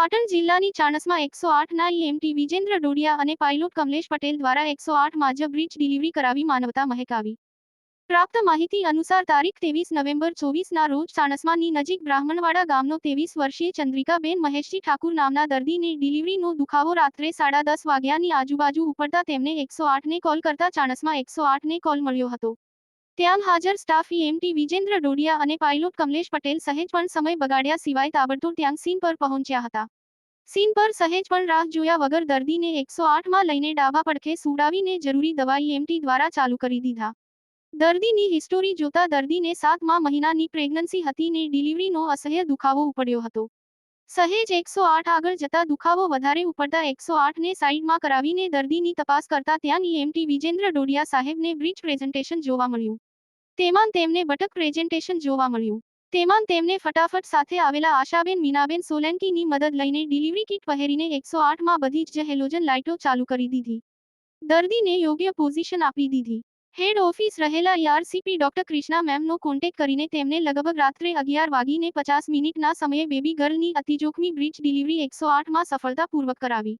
જિલ્લાની ચાણસમાં એકસો આઠના ઈએમટી વિજેન્દ્ર ડોડિયા અને પાયલોટ કમલેશ પટેલ દ્વારા એકસો આઠ માજબ બ્રિજ ડિલિવરી કરાવી માનવતા મહેકાવી. પ્રાપ્ત માહિતી અનુસાર તારીખ ત્રેવીસ નવેમ્બર ચોવીસના રોજ ચાણસમાની નજીક બ્રાહ્મણવાડા ગામનો ત્રેવીસ વર્ષીય ચંદ્રિકાબેન મહેશજી ઠાકુર નામના દર્દીને ડિલિવરીનો દુખાવો રાત્રે સાડા દસ વાગ્યાની આજુબાજુ ઉપડતા તેમને એકસો આઠને કોલ કરતા ચાણસમાં એકસો આઠને કોલ મળ્યો હતો. ત્યાં હાજર સ્ટાફ ઈએમટી વિજેન્દ્ર ડોડિયા અને પાયલોટ કમલેશ પટેલ સહેજ પણ સમય બગાડ્યા સિવાય તાબડતોડ ત્યાં સીન પર પહોંચ્યા હતા. સીન પર સહેજ પણ રાહ જોયા વગર દર્દીને એકસો આઠમાં લઈને ડાબા પડખે સુડાવીને જરૂરી દવા ઈએમટી દ્વારા ચાલુ કરી દીધા. દર્દીની હિસ્ટોરી જોતા દર્દીને સાતમા મહિનાની પ્રેગ્નન્સી હતી ને ડિલિવરીનો અસહ્ય દુખાવો ઉપડ્યો હતો. સહેજ એકસો આઠ આગળ જતા દુખાવો વધારે ઉપડતા એકસો આઠને સાઇડમાં કરાવીને દર્દીની તપાસ કરતા ત્યાં ઈએમટી વિજેન્દ્ર ડોડિયા સાહેબને બ્રિજ પ્રેઝન્ટેશન જોવા મળ્યું. તેમાં તેમને બટક પ્રેઝન્ટેશન જોવા મળ્યું. તેમાં તેમને ફટાફટ સાથે આવેલા આશાબેન, મીનાબેન સોલંકીની મદદ લઈને ડિલિવરી કિટ પહેરીને એકસો આઠમાં બધી જ હેલોજન લાઇટો ચાલુ કરી દીધી. દર્દીને યોગ્ય પોઝિશન આપી દીધી. હેડ ઓફિસ રહેલા ઈઆરસીપી ડોક્ટર ક્રિષ્ના મેમનો કોન્ટેક કરીને તેમને લગભગ રાત્રે અગિયાર વાગીને પચાસ મિનિટના સમયે બેબી ગર્લની અતિજોખમી બ્રિજ ડિલિવરી એકસો આઠમાં સફળતાપૂર્વક કરાવી.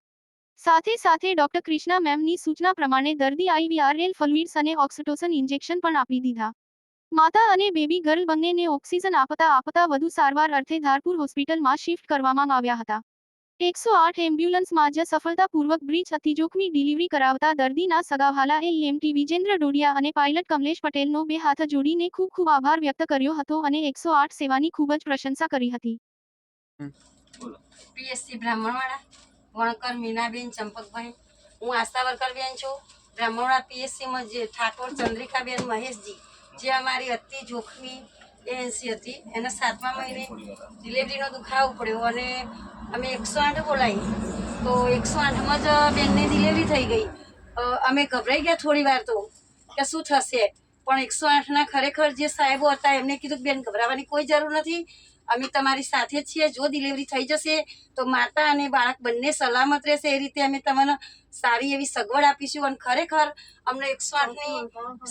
સાથે સાથે ડોક્ટર ક્રિષ્ના મેમની સૂચના પ્રમાણે દર્દી આઈવીઆરએલ ફલવીડ્સ અને ઓક્સિટોસન ઇન્જેક્શન પણ આપી દીધા. માતા અને બેબી ગર્લ બંનેને ઓક્સિજન આપતા આપતા વધુ સારવાર અર્થે ધારપુર હોસ્પિટલમાં શિફ્ટ કરવામાં આવ્યા હતા. એકસો આઠ એમ્બ્યુલન્સમાં જ સફળતાપૂર્વક બ્રિજ અતિજોખમી ડિલિવરી કરાવતા દર્દીના સગાવાલા એએમટી વિજેન્દ્ર ડોડિયા અને પાયલટ કમલેશ પટેલનો બે હાથ જોડીને ખૂબ ખૂબ આભાર વ્યક્ત કર્યો હતો અને એકસો આઠ સેવાની ખૂબ જ પ્રશંસા કરી હતી. પીએસસી બ્રાહ્મણવાડા, વણકર મીનાબેન, ચંપકભાઈ. હું આશા વર્કર બેન છું. બ્રાહ્મણવાડા પીએસસીમાં જે ઠાકોર ચંદ્રિકાબેન મહેશજી. જે અમારી અતિ જોખમી એએનસી હતી, એના સાતમા મહિને ડિલિવરીનો દુખાવો પડ્યો અને અમે એકસો આઠ બોલાવી. તો એકસો આઠમાં જ બેનની ડિલિવરી થઈ ગઈ. અમે ગભરાઈ ગયા થોડી વાર તો કે શું થશે? પણ એકસો આઠના ખરેખર જે સાહેબો હતા, એમને કીધું બેન ગભરાવાની કોઈ જરૂર નથી. અમે તમારી સાથે છીએ. જો ડિલિવરી થઈ જશે તો માતા અને બાળક બંને સલામત રહેશે. એ રીતે અમે તમને સારી એવી સગવડ આપીશું. અને ખરેખર અમને એકસો આઠની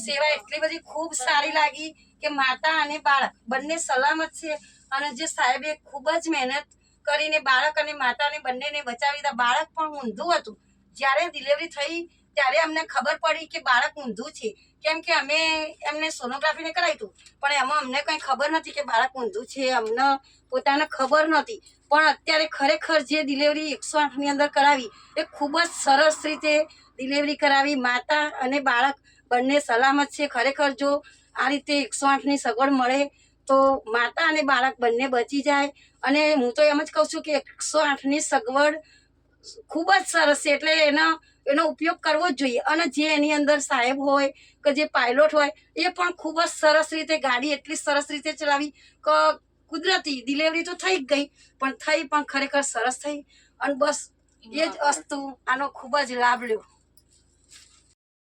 સેવા એટલી બધી ખૂબ સારી લાગી કે માતા અને બાળક બંને સલામત છે. અને જે સાહેબે ખૂબ જ મહેનત કરીને બાળક અને માતાને બંનેને બચાવી દીધા. બાળક પણ ઊંધું હતું. જ્યારે ડિલિવરી થઈ ત્યારે અમને ખબર પડી કે બાળક ઊંધું છે. કેમ કે અમે એમને સોનોગ્રાફીને કરાવ્યું હતું. પણ એમાં અમને કંઈ ખબર નથી કે બાળક ઊંધું છે, અમને પોતાને ખબર નહોતી પણ અત્યારે ખરેખર જે ડિલિવરી એકસો આઠની અંદર કરાવી, એ ખૂબ જ સરસ રીતે ડિલિવરી કરાવી. માતા અને બાળક બંને સલામત છે. ખરેખર જો આ રીતે એકસો આઠની સગવડ મળે, તો માતા અને બાળક બંને બચી જાય. અને હું તો એમ જ કહું છું કે એકસો આઠની સગવડ ખૂબ જ સરસ છે. એટલે એનો એનો ઉપયોગ કરવો જ જોઈએ. અને જે એની અંદર સાહેબ હોય કે જે પાયલોટ હોય એ પણ ખૂબ જ સરસ રીતે ગાડી એટલી સરસ રીતે ચલાવી કે કુદરતી ડિલિવરી તો થઈ જ ગઈ પણ થઈ પણ ખરેખર સરસ થઈ. અને બસ એ જ વસ્તુ આનો ખૂબ જ લાભ લ્યો.